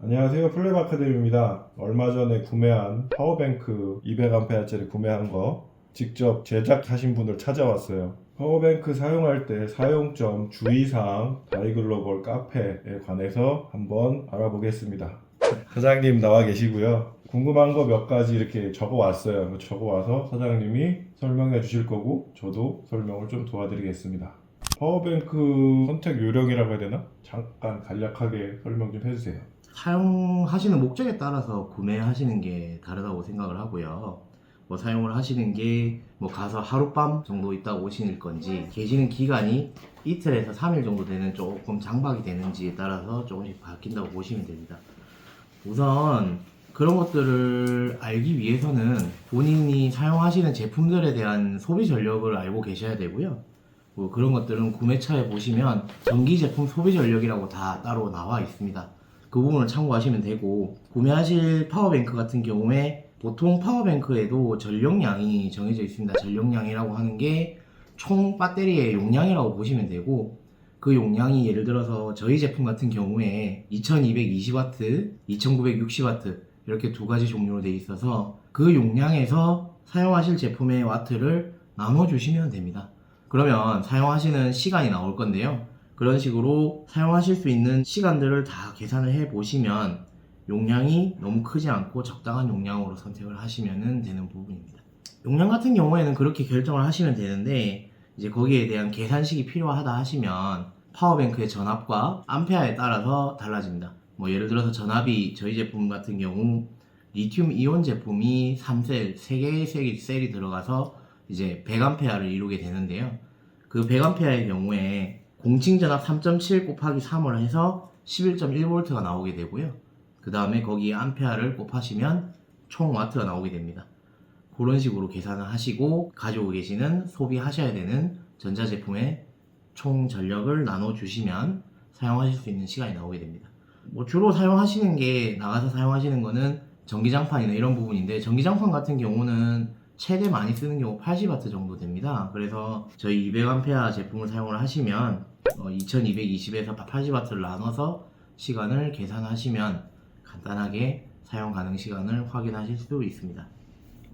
안녕하세요. 플랩 아카데미입니다. 얼마 전에 구매한 파워뱅크 200A짜리 구매한 거 직접 제작하신 분을 찾아왔어요. 파워뱅크 사용할 때 사용점, 주의사항, 다이글로벌 카페에 관해서 한번 알아보겠습니다. 사장님 나와 계시고요. 궁금한 거 몇 가지 이렇게 적어 왔어요. 적어 와서 사장님이 설명해 주실 거고 저도 설명을 좀 도와드리겠습니다. 파워뱅크 선택 요령이라고 해야 되나? 잠깐 간략하게 설명 좀 해주세요. 사용하시는 목적에 따라서 구매하시는 게 다르다고 생각을 하고요. 뭐 사용을 하시는 게 뭐 가서 하룻밤 정도 있다가 오시는 건지 계시는 기간이 이틀에서 3일 정도 되는 조금 장박이 되는지에 따라서 조금씩 바뀐다고 보시면 됩니다. 우선 그런 것들을 알기 위해서는 본인이 사용하시는 제품들에 대한 소비 전력을 알고 계셔야 되고요. 뭐 그런 것들은 구매처에 보시면 전기 제품 소비 전력이라고 다 따로 나와 있습니다. 그 부분을 참고하시면 되고 구매하실 파워뱅크 같은 경우에 보통 파워뱅크에도 전력량이 정해져 있습니다. 전력량이라고 하는 게 총 배터리의 용량이라고 보시면 되고 그 용량이 예를 들어서 저희 제품 같은 경우에 2220W, 2960W 이렇게 두 가지 종류로 되어 있어서 그 용량에서 사용하실 제품의 와트를 나눠 주시면 됩니다. 그러면 사용하시는 시간이 나올 건데요. 그런 식으로 사용하실 수 있는 시간들을 다 계산을 해 보시면 용량이 너무 크지 않고 적당한 용량으로 선택을 하시면 되는 부분입니다. 용량 같은 경우에는 그렇게 결정을 하시면 되는데 이제 거기에 대한 계산식이 필요하다 하시면 파워뱅크의 전압과 암페어에 따라서 달라집니다. 뭐 예를 들어서 전압이 저희 제품 같은 경우 리튬 이온 제품이 3셀, 3개의 셀이, 들어가서 이제 100A를 이루게 되는데요. 그 100A의 경우에 공칭 전압 3.7 곱하기 3을 해서 11.1V가 나오게 되고요. 그 다음에 거기에 암페어를 곱하시면 총 와트가 나오게 됩니다. 그런 식으로 계산을 하시고 가지고 계시는 소비하셔야 되는 전자제품의 총 전력을 나눠주시면 사용하실 수 있는 시간이 나오게 됩니다. 뭐 주로 사용하시는 게 나가서 사용하시는 거는 전기장판이나 이런 부분인데 전기장판 같은 경우는 최대 많이 쓰는 경우 80W 정도 됩니다. 그래서 저희 200A 제품을 사용을 하시면 2220에서 80W를 나눠서 시간을 계산하시면 간단하게 사용 가능 시간을 확인하실 수 있습니다.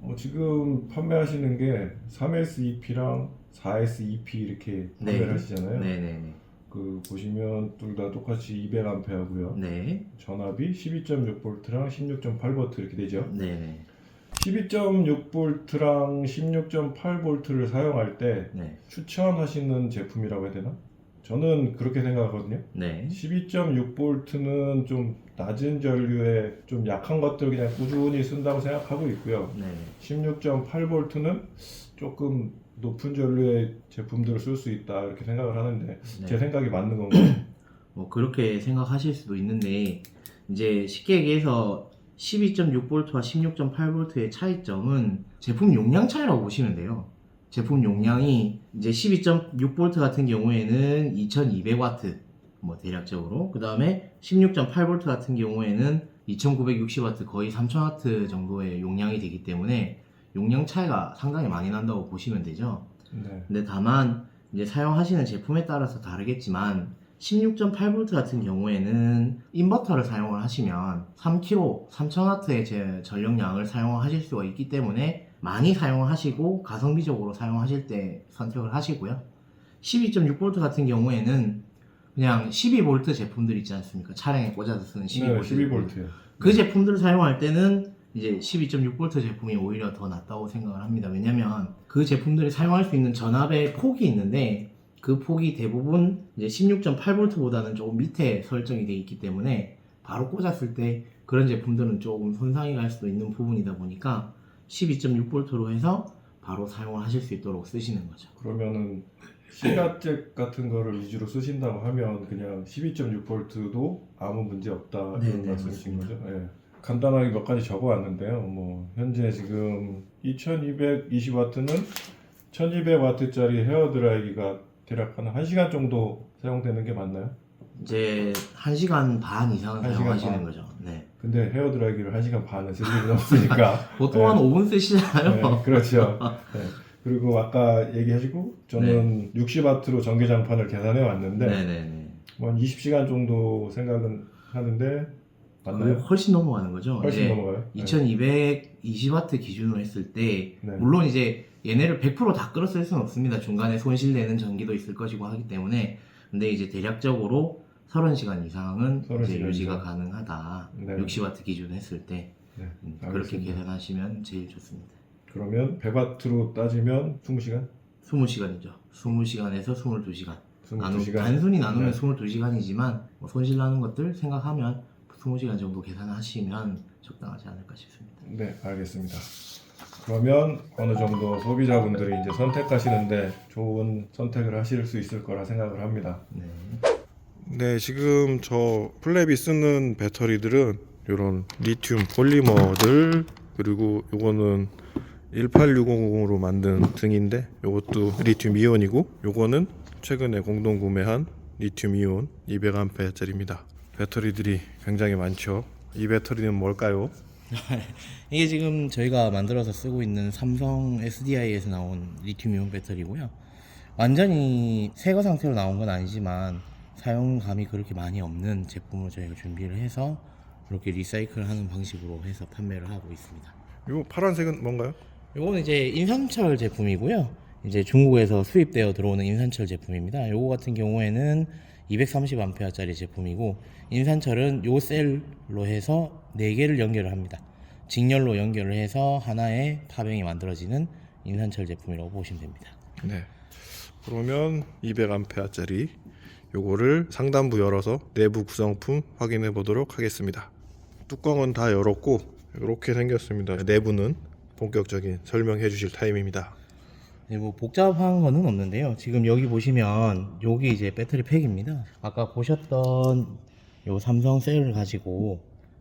어, 지금 판매하시는 게 3SEP랑 4SEP 이렇게 네. 판매를 하시잖아요. 네네네. 그 보시면 둘 다 똑같이 200A고요. 네. 전압이 12.6V랑 16.8V 이렇게 되죠. 네네. 12.6V랑 16.8V를 사용할 때 네. 추천하시는 제품이라고 해야 되나? 저는 그렇게 생각하거든요. 네. 12.6V는 좀 낮은 전류에 좀 약한 것들 그냥 꾸준히 쓴다고 생각하고 있고요. 네. 16.8V는 조금 높은 전류의 제품들을 쓸 수 있다 이렇게 생각을 하는데 네. 제 생각이 맞는 건가요? 뭐 그렇게 생각하실 수도 있는데 이제 쉽게 얘기해서 12.6V와 16.8V의 차이점은 제품 용량 차이라고 보시면 돼요. 제품 용량이 이제 12.6V 같은 경우에는 2200W 뭐 대략적으로 그 다음에 16.8V 같은 경우에는 2960W 거의 3000W 정도의 용량이 되기 때문에 용량 차이가 상당히 많이 난다고 보시면 되죠. 네. 근데 다만 이제 사용하시는 제품에 따라서 다르겠지만 16.8V 같은 경우에는 인버터를 사용을 하시면 3kg, 3000W의 제 전력량을 사용하실 수가 있기 때문에 많이 사용을 하시고 가성비적으로 사용하실 때 선택을 하시고요. 12.6V 같은 경우에는 그냥 12V 제품들 있지 않습니까? 차량에 꽂아서 쓰는 12V. 네, 12V요. 그 제품들을 사용할 때는 이제 12.6V 제품이 오히려 더 낫다고 생각을 합니다. 왜냐면 그 제품들이 사용할 수 있는 전압의 폭이 있는데 그 폭이 대부분 이제 16.8V보다는 조금 밑에 설정이 되어 있기 때문에 바로 꽂았을 때 그런 제품들은 조금 손상이 갈 수도 있는 부분이다 보니까 12.6V로 해서 바로 사용을 하실 수 있도록 쓰시는 거죠. 그러면은 시가잭 같은 거를 위주로 쓰신다고 하면 그냥 12.6V도 아무 문제 없다 네, 이런 네, 말씀이신 맞습니다. 거죠? 예. 간단하게 몇 가지 적어왔는데요. 뭐 현재 지금 2220W는 1200W짜리 헤어 드라이기가 대략 한 1시간 정도 사용되는 게 맞나요? 이제 1시간 반 시간 사용하시는 반. 거죠. 네. 근데 헤어 드라이기를 1시간 반은 쓸 일은 없으니까 보통 네. 한 5분 쓰시잖아요. 네, 그렇죠. 네. 그리고 아까 얘기하시고 저는 60W로 전기장판을 계산해 왔는데 네네네. 뭐 한 20시간 정도 생각은 하는데 맞나요? 훨씬 넘어가는 거죠. 훨씬 넘어가요? 네. 2220W 기준으로 했을 때 네. 물론 이제 얘네를 100%다 끌어쓸 수는 없습니다. 중간에 손실되는 전기도 있을 것이고 하기 때문에 근데 이제 대략적으로 30시간 이상은 30 이제 유지가 이상. 가능하다. 네. 60W 기준 했을 때 네, 음, 그렇게 알겠습니다. 계산하시면 제일 좋습니다. 그러면 100와트로 따지면 20시간? 20시간이죠. 20시간에서 22시간. 22시간. 단순히 나누면 네. 22시간이지만 뭐 손실 나는 것들 생각하면 20시간 정도 계산하시면 적당하지 않을까 싶습니다. 네, 알겠습니다. 그러면 어느 정도 소비자분들이 이제 선택하시는데 좋은 선택을 하실 수 있을 거라 생각을 합니다. 네. 네, 지금 저 플랩이 쓰는 배터리들은 이런 리튬 폴리머들 그리고 요거는 18600으로 만든 등인데 요것도 리튬 이온이고 요거는 최근에 공동 구매한 리튬 이온 200A짜리입니다. 배터리들이 굉장히 많죠. 이 배터리는 뭘까요? 이게 지금 저희가 만들어서 쓰고 있는 삼성 SDI에서 나온 리튬이온 배터리고요. 완전히 새거 상태로 나온 건 아니지만 사용감이 그렇게 많이 없는 제품으로 저희가 준비를 해서 이렇게 리사이클하는 방식으로 해서 판매를 하고 있습니다. 요 파란색은 뭔가요? 요거는 이제 인산철 제품이고요. 이제 중국에서 수입되어 들어오는 인산철 제품입니다. 요거 같은 경우에는 230A짜리 제품이고 인산철은 요 셀로 해서 4개를 연결을 합니다. 직렬로 연결을 해서 하나의 파병이 만들어지는 인산철 제품이라고 보시면 됩니다. 네. 그러면 200A짜리 요거를 상단부 열어서 내부 구성품 확인해 보도록 하겠습니다. 뚜껑은 다 열었고 이렇게 생겼습니다. 내부는 본격적인 설명해 주실 타임입니다. 네, 뭐 복잡한 거는 없는데요. 지금 여기 보시면 여기 이제 배터리 팩입니다. 아까 보셨던 요 삼성 셀을 가지고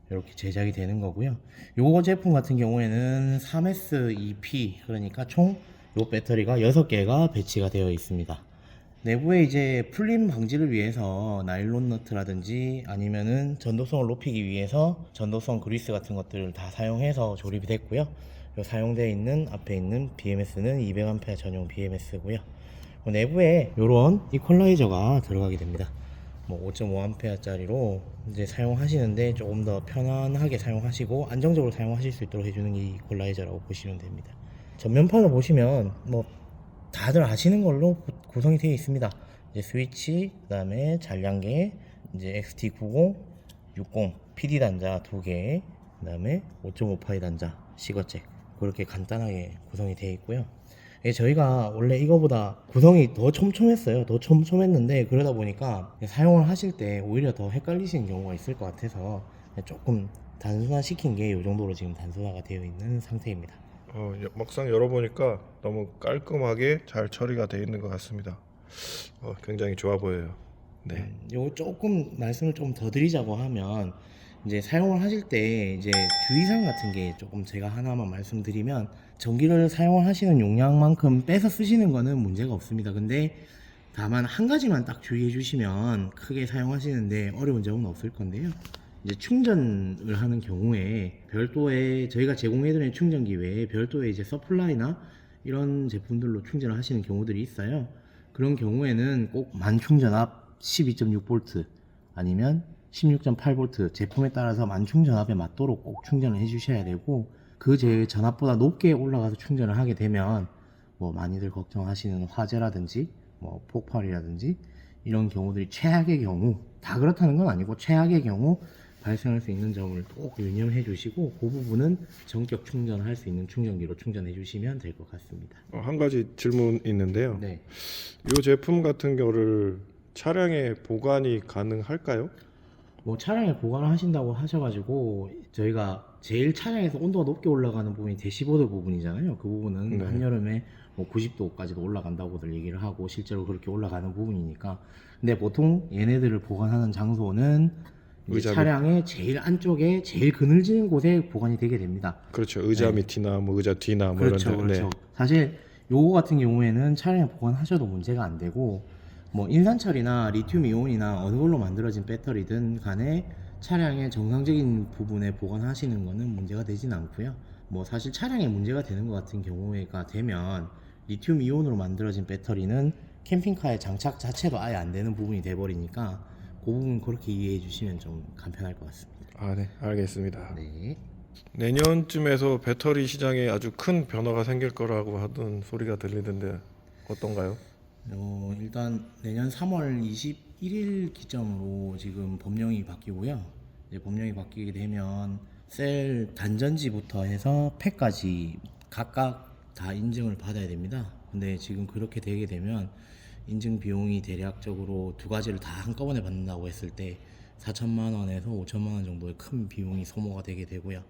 이렇게 제작이 되는 거고요. 요거 제품 같은 경우에는 3S2P 그러니까 총 요 배터리가 6개가 배치가 되어 있습니다. 내부에 이제 풀림 방지를 위해서 나일론 너트라든지 아니면은 전도성을 높이기 위해서 전도성 그리스 같은 것들을 다 사용해서 조립이 됐고요. 요 사용되어 있는 앞에 있는 BMS는 200A 전용 BMS고요. 내부에 이런 이퀄라이저가 들어가게 됩니다. 뭐 5.5A짜리로 이제 사용하시는데 조금 더 편안하게 사용하시고 안정적으로 사용하실 수 있도록 해주는 이 이퀄라이저라고 보시면 됩니다. 전면판을 보시면 뭐 다들 아시는 걸로 구- 구성이 되어 있습니다. 이제 스위치, 그 다음에 잔량계, 이제 XT90, 60, PD 단자 두 개, 그 다음에 5.5파이 단자, 시거잭 그렇게 간단하게 구성이 되어 있고요. 예, 저희가 원래 이거보다 구성이 더 촘촘했어요. 더 촘촘했는데 그러다 보니까 사용을 하실 때 오히려 더 헷갈리시는 경우가 있을 것 같아서 조금 단순화 시킨 게 이 정도로 지금 단순화가 되어 있는 상태입니다. 어, 여- 막상 열어보니까 너무 깔끔하게 잘 처리가 되어 있는 것 같습니다. 어, 굉장히 좋아 보여요. 네. 음, 요거 조금 말씀을 좀 더 드리자고 하면 이제 사용을 하실 때 이제 주의사항 같은 게 조금 제가 하나만 말씀드리면 전기를 사용을 하시는 용량만큼 빼서 쓰시는 거는 문제가 없습니다. 근데 다만 한 가지만 딱 주의해 주시면 크게 사용하시는데 어려운 점은 없을 건데요. 이제 충전을 하는 경우에 별도의 저희가 제공해드리는 충전기 외에 별도의 이제 서플라이나 이런 제품들로 충전을 하시는 경우들이 있어요. 그런 경우에는 꼭 만 충전압 12.6V 아니면 16.8V 제품에 따라서 만충 전압에 맞도록 꼭 충전을 해 주셔야 되고 그 제 전압보다 높게 올라가서 충전을 하게 되면 뭐 많이들 걱정하시는 화재라든지 뭐 폭발이라든지 이런 경우들이 최악의 경우 다 그렇다는 건 아니고 최악의 경우 발생할 수 있는 점을 꼭 유념해 주시고 그 부분은 전격 충전을 할수 있는 충전기로 충전해 주시면 될 것 같습니다. 어, 한 가지 질문 있는데요. 네. 이 제품 같은 경우를 차량에 보관이 가능할까요? 뭐 차량에 보관을 하신다고 하셔가지고 저희가 제일 차량에서 온도가 높게 올라가는 부분이 대시보드 부분이잖아요. 그 부분은 네. 한여름에 뭐 90도까지도 올라간다고들 얘기를 하고 실제로 그렇게 올라가는 부분이니까. 근데 보통 얘네들을 보관하는 장소는 의자 밑. 차량의 제일 안쪽에 제일 그늘지는 곳에 보관이 되게 됩니다. 그렇죠. 의자 네. 밑이나 뭐 의자 뒤나 뭐 그렇죠, 이런 데. 그렇죠. 사실 요거 같은 경우에는 차량에 보관하셔도 문제가 안 되고 뭐 인산철이나 리튬 이온이나 어느 걸로 만들어진 배터리든 간에 차량의 정상적인 부분에 보관하시는 거는 문제가 되진 않고요. 뭐 사실 차량에 문제가 되는 것 같은 경우가 되면 리튬 이온으로 만들어진 배터리는 캠핑카의 장착 자체도 아예 안 되는 부분이 돼 버리니까 그 부분 그렇게 이해해 주시면 좀 간편할 것 같습니다. 아, 네, 알겠습니다. 네. 내년쯤에서 배터리 시장에 아주 큰 변화가 생길 거라고 하던 소리가 들리던데 어떤가요? 어, 일단 내년 3월 21일 기점으로 지금 법령이 바뀌고요. 이제 법령이 바뀌게 되면 셀 단전지부터 해서 팩까지 각각 다 인증을 받아야 됩니다. 근데 지금 그렇게 되게 되면 인증 비용이 대략적으로 두 가지를 다 한꺼번에 받는다고 했을 때 4천만 원에서 5천만 원 정도의 큰 비용이 소모가 되게 되고요.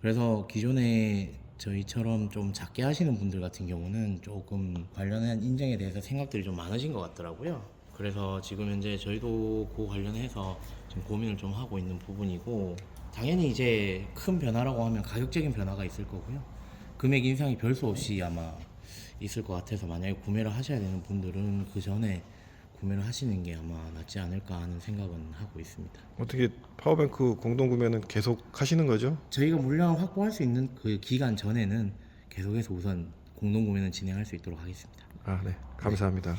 그래서 기존에 저희처럼 좀 작게 하시는 분들 같은 경우는 조금 관련한 인증에 대해서 생각들이 좀 많으신 것 같더라고요. 그래서 지금 현재 저희도 그 관련해서 지금 고민을 좀 하고 있는 부분이고 당연히 이제 큰 변화라고 하면 가격적인 변화가 있을 거고요. 금액 인상이 별수 없이 아마 있을 것 같아서 만약에 구매를 하셔야 되는 분들은 그 전에 구매를 하시는 게 아마 낫지 않을까 하는 생각은 하고 있습니다. 어떻게 파워뱅크 공동 구매는 계속 하시는 거죠? 저희가 물량을 확보할 수 있는 그 기간 전에는 계속해서 우선 공동 구매는 진행할 수 있도록 하겠습니다. 아, 네. 감사합니다.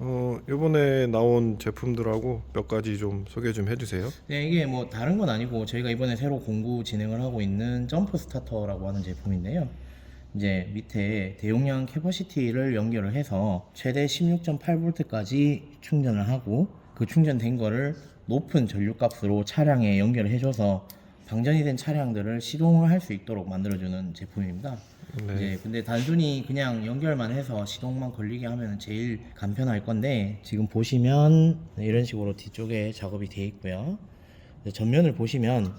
어, 이번에 나온 제품들하고 몇 가지 좀 소개 좀 해주세요. 네, 이게 뭐 다른 건 아니고 저희가 이번에 새로 공구 진행을 하고 있는 점프 스타터라고 하는 제품인데요. 이제 밑에 대용량 캐퍼시티를 연결을 해서 최대 16.8V까지 충전을 하고 그 충전된 거를 높은 전류값으로 차량에 연결을 해줘서 방전이 된 차량들을 시동을 할 수 있도록 만들어주는 제품입니다. 네. 이제 근데 단순히 그냥 연결만 해서 시동만 걸리게 하면 제일 간편할 건데 지금 보시면 이런 식으로 뒤쪽에 작업이 되어 있고요. 전면을 보시면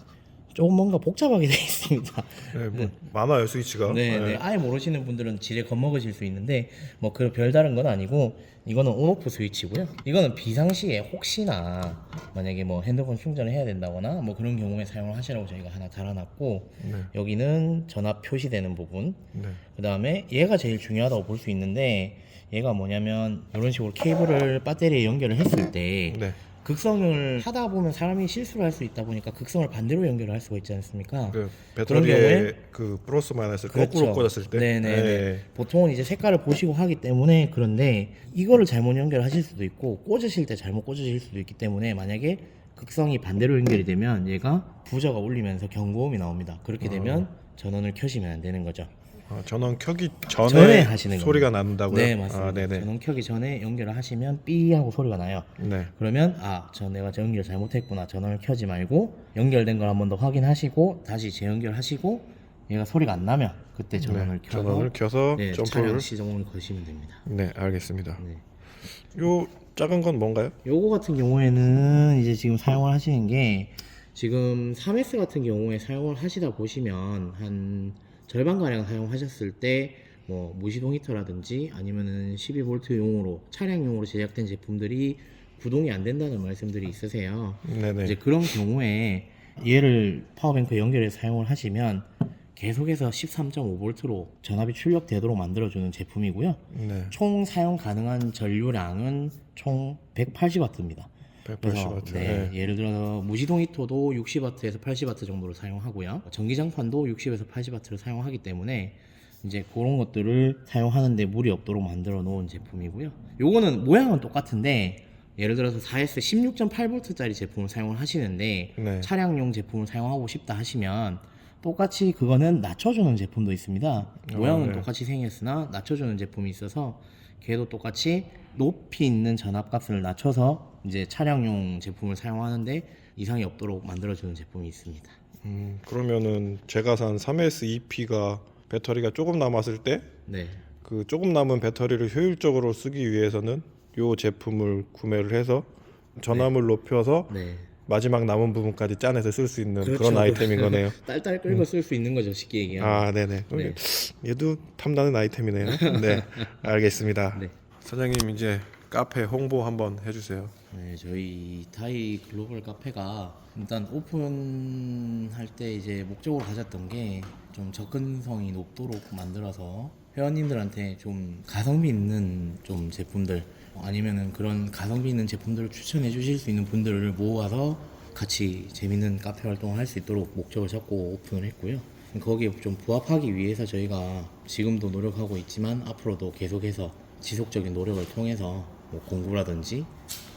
조금 뭔가 복잡하게 되어 있습니다. 네, 뭐 많아요 스위치가. 네, 네. 아예 모르시는 분들은 지레 겁먹으실 수 있는데 뭐 그 별다른 건 아니고 이거는 온오프 스위치고요. 이거는 비상시에 혹시나 만약에 뭐 핸드폰 충전을 해야 된다거나 뭐 그런 경우에 사용을 하시라고 저희가 하나 달아놨고 네. 여기는 전압 표시되는 부분 네. 그 다음에 얘가 제일 중요하다고 볼 수 있는데 얘가 뭐냐면 이런 식으로 케이블을 배터리에 연결을 했을 때 네. 극성을 하다 보면 사람이 실수를 할 수 있다 보니까 극성을 반대로 연결을 할 수가 있지 않습니까? 그 경우에 그 플러스 마이너스 그렇죠. 거꾸로 꽂았을 때. 네네. 네. 보통은 이제 색깔을 보시고 하기 때문에 그런데 이거를 잘못 연결하실 수도 있고 꽂으실 때 잘못 꽂으실 수도 있기 때문에 만약에 극성이 반대로 연결이 되면 얘가 부저가 울리면서 경고음이 나옵니다. 그렇게 어. 되면 전원을 켜시면 안 되는 거죠. 아, 전원 켜기 전에, 전에 하시는 소리가. 난다고요? 네 맞습니다. 아, 네네. 전원 켜기 전에 연결을 하시면 삐 하고 소리가 나요. 네. 그러면 아, 저 내가 연결 잘못했구나. 전원을 켜지 말고 연결된 걸 한 번 더 확인하시고 다시 재연결하시고 얘가 소리가 안 나면 그때 전원을 네. 켜서 전원을 켜서 네, 점프를. 시동을 거시면 됩니다. 네, 알겠습니다. 네. 요 작은 건 뭔가요? 요거 같은 경우에는 이제 지금 사용을 하시는 게 지금 3S 같은 경우에 사용을 하시다 보시면 한 절반 가량 사용하셨을 때 뭐 무시동 히터라든지 아니면은 12V용으로 차량용으로 제작된 제품들이 구동이 안 된다는 말씀들이 있으세요. 네네. 이제 그런 경우에 얘를 파워뱅크 연결해서 사용을 하시면 계속해서 13.5V로 전압이 출력되도록 만들어주는 제품이고요. 네. 총 사용 가능한 전류량은 총 180W입니다. 180W. 네, 네. 예를 들어서 무시동 히터도 60W에서 80W 정도로 사용하고요. 전기장판도 60에서 80W를 사용하기 때문에 이제 그런 것들을 사용하는데 무리 없도록 만들어 놓은 제품이고요. 요거는 모양은 똑같은데 예를 들어서 4S 16.8V짜리 제품을 사용을 하시는데 네. 차량용 제품을 사용하고 싶다 하시면 똑같이 그거는 낮춰주는 제품도 있습니다. 모양은 네. 똑같이 생겼으나 낮춰주는 제품이 있어서 걔도 똑같이 높이 있는 전압값을 낮춰서 이제 차량용 제품을 사용하는데 이상이 없도록 만들어주는 제품이 있습니다. 음, 그러면은 제가 산 3S EP가 배터리가 조금 남았을 때그 네, 조금 남은 배터리를 효율적으로 쓰기 위해서는 요 제품을 구매를 해서 전압을 높여서 네. 마지막 남은 부분까지 짜내서 쓸 수 있는 그 그렇죠. 런 아이템인 거네요. 딸딸 끌고 쓸수 있는 거죠, 쉽게 얘기하면. 아, 네네. 네. 얘도 탐나는 아이템이네요. 네, 알겠습니다. 네. 사장님 이제 카페 홍보 한번 해주세요. 네, 저희 타이 글로벌 카페가 일단 오픈할 때 이제 목적으로 가졌던 게 좀 접근성이 높도록 만들어서 회원님들한테 좀 가성비 있는 좀 제품들 아니면은 그런 가성비 있는 제품들을 추천해 주실 수 있는 분들을 모아서 같이 재밌는 카페 활동을 할 수 있도록 목적을 잡고 오픈을 했고요. 거기에 좀 부합하기 위해서 저희가 지금도 노력하고 있지만 앞으로도 계속해서 지속적인 노력을 통해서 뭐 공구라든지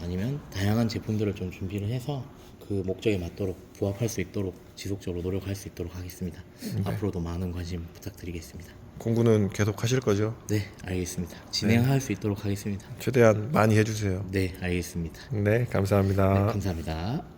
아니면 다양한 제품들을 좀 준비를 해서 그 목적에 맞도록 부합할 수 있도록 지속적으로 노력할 수 있도록 하겠습니다. 앞으로도 많은 관심 부탁드리겠습니다. 공부는 계속 하실 거죠? 네, 알겠습니다. 진행할 수 있도록 하겠습니다. 최대한 많이 해주세요. 네, 알겠습니다. 네, 감사합니다. 네, 감사합니다.